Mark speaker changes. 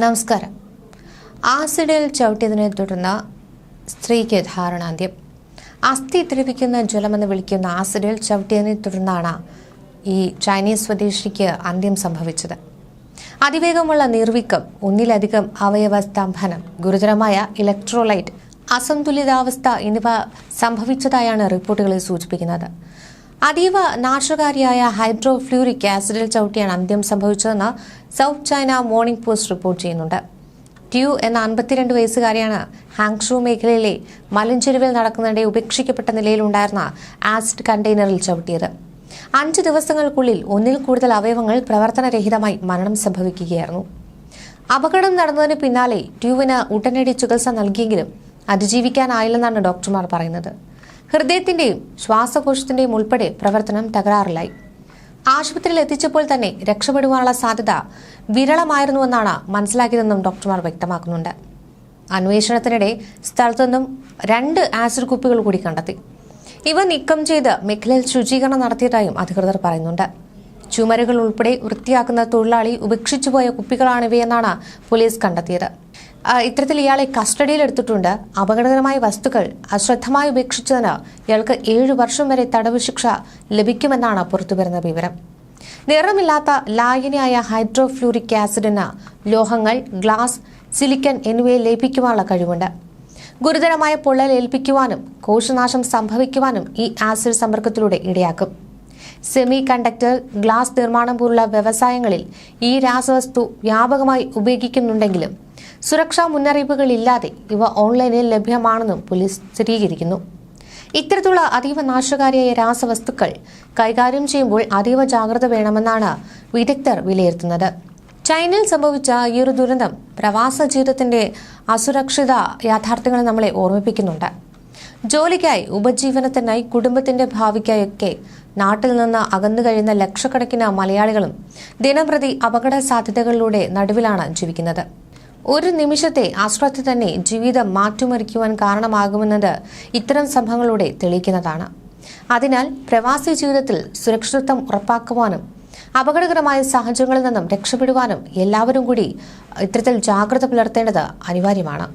Speaker 1: നമസ്കാരം. ആസിഡിൽ ചവിട്ടിയതിനെ തുടർന്ന് സ്ത്രീക്ക് ധാരണാന്ത്യം. അസ്ഥി ദ്രവിക്കുന്ന ജലമെന്ന് വിളിക്കുന്ന ആസിഡിൽ ചവിട്ടിയതിനെ തുടർന്നാണ് ഈ ചൈനീസ് സ്വദേശിക്ക് അന്ത്യം സംഭവിച്ചത്. അതിവേഗമുള്ള നിർവീക്കം ഒന്നിലധികം അവയവ സ്തംഭനം ഗുരുതരമായ ഇലക്ട്രോലൈറ്റ് അസന്തുലിതാവസ്ഥ എന്നിവ സംഭവിച്ചതായാണ് റിപ്പോർട്ടുകളിൽ സൂചിപ്പിക്കുന്നത്. അതീവ നാശകാരിയായ ഹൈഡ്രോഫ്ലൂരിക് ആസിഡിൽ ചവിട്ടിയാണ് അന്ത്യം സംഭവിച്ചതെന്ന് South China Morning Post report ചെയ്യുന്നുണ്ട്. ട്യൂ എന്ന അൻപത്തിരണ്ട് വയസ്സുകാരിയാണ് ഹാങ്ഷു മേഖലയിലെ മലഞ്ചെരുവിൽ നടക്കുന്നതിനിടെ ഉപേക്ഷിക്കപ്പെട്ട നിലയിലുണ്ടായിരുന്ന ആസിഡ് കണ്ടെയ്നറിൽ ചവിട്ടിയത്. അഞ്ച് ദിവസങ്ങൾക്കുള്ളിൽ ഒന്നിൽ കൂടുതൽ അവയവങ്ങൾ പ്രവർത്തനരഹിതമായി മരണം സംഭവിക്കുകയായിരുന്നു. അപകടം നടന്നതിന് പിന്നാലെ ട്യൂവിന് ഉടനടി ചികിത്സ നൽകിയെങ്കിലും അതിജീവിക്കാനായില്ലെന്നാണ് ഡോക്ടർമാർ പറയുന്നത്. ഹൃദയത്തിന്റെയും ശ്വാസകോശത്തിന്റെയും ഉൾപ്പെടെ പ്രവർത്തനം തകരാറിലായി. ആശുപത്രിയിൽ എത്തിച്ചപ്പോൾ തന്നെ രക്ഷപ്പെടുവാനുള്ള സാധ്യത വിരളമായിരുന്നുവെന്നാണ് മനസ്സിലാക്കിയതെന്നും ഡോക്ടർമാർ വ്യക്തമാക്കുന്നുണ്ട്. അന്വേഷണത്തിനിടെ സ്ഥലത്തുനിന്നും രണ്ട് ആസിഡ് കുപ്പികൾ കൂടി കണ്ടെത്തി. ഇവ നീക്കം ചെയ്ത് മേഖലയിൽ ശുചീകരണം നടത്തിയതായും അധികൃതർ പറയുന്നുണ്ട്. ചുമരുകൾ ഉൾപ്പെടെ വൃത്തിയാക്കുന്ന തൊഴിലാളി ഉപേക്ഷിച്ചുപോയ കുപ്പികളാണിവയെന്നാണ് പോലീസ് കണ്ടെത്തിയത്. ഇത്തരത്തിൽ ഇയാളെ കസ്റ്റഡിയിൽ എടുത്തിട്ടുണ്ട്. അപകടകരമായ വസ്തുക്കൾ അശ്രദ്ധമായി ഉപേക്ഷിച്ചതിന് ഇയാൾക്ക് ഏഴു വർഷം വരെ തടവ് ശിക്ഷ ലഭിക്കുമെന്നാണ് പുറത്തുവരുന്ന വിവരം. നിറമില്ലാത്ത ലായനിയായ ഹൈഡ്രോഫ്ലൂറിക് ആസിഡിന് ലോഹങ്ങൾ ഗ്ലാസ് സിലിക്കൺ എന്നിവയെ ലയിപ്പിക്കുവാനുള്ള കഴിവുണ്ട്. ഗുരുതരമായ പൊള്ളൽ ഏൽപ്പിക്കുവാനും കോശനാശം സംഭവിക്കുവാനും ഈ ആസിഡ് സമ്പർക്കത്തിലൂടെ ഇടയാക്കും. സെമി കണ്ടക്ടർ ഗ്ലാസ് നിർമ്മാണം പോലുള്ള വ്യവസായങ്ങളിൽ ഈ രാസവസ്തു വ്യാപകമായി ഉപയോഗിക്കുന്നുണ്ടെങ്കിലും സുരക്ഷാ മുന്നറിയിപ്പുകളില്ലാതെ ഇവ ഓൺലൈനിൽ ലഭ്യമാണെന്നും പോലീസ് സ്ഥിരീകരിക്കുന്നു. ഇത്തരത്തിലുള്ള അതീവ നാശകാരിയായ രാസവസ്തുക്കൾ കൈകാര്യം ചെയ്യുമ്പോൾ അതീവ ജാഗ്രത വേണമെന്നാണ് വിദഗ്ധർ വിലയിരുത്തുന്നത്. ചൈനയിൽ സംഭവിച്ച ഈ ഒരു ദുരന്തം പ്രവാസ ജീവിതത്തിന്റെ അസുരക്ഷിത യാഥാർത്ഥ്യങ്ങൾ നമ്മളെ ഓർമ്മിപ്പിക്കുന്നുണ്ട്. ജോലിക്കായി ഉപജീവനത്തിനായി കുടുംബത്തിന്റെ ഭാവിക്കായൊക്കെ നാട്ടിൽ നിന്ന് അകന്നു കഴിയുന്ന ലക്ഷക്കണക്കിന് മലയാളികളും ദിനംപ്രതി അപകട സാധ്യതകളിലൂടെ നടുവിലാണ് ജീവിക്കുന്നത്. ഒരു നിമിഷത്തെ അശ്രദ്ധ തന്നെ ജീവിതം മാറ്റിമറിക്കുവാൻ കാരണമാകുമെന്നത് ഇത്തരം സംഭവങ്ങളിലൂടെ തെളിയിക്കുന്നതാണ്. അതിനാൽ പ്രവാസി ജീവിതത്തിൽ സുരക്ഷിതത്വം ഉറപ്പാക്കുവാനും അപകടകരമായ സാഹചര്യങ്ങളിൽ നിന്നും രക്ഷപ്പെടുവാനും എല്ലാവരും കൂടി ഇത്തരത്തിൽ ജാഗ്രത പുലർത്തേണ്ടത് അനിവാര്യമാണ്.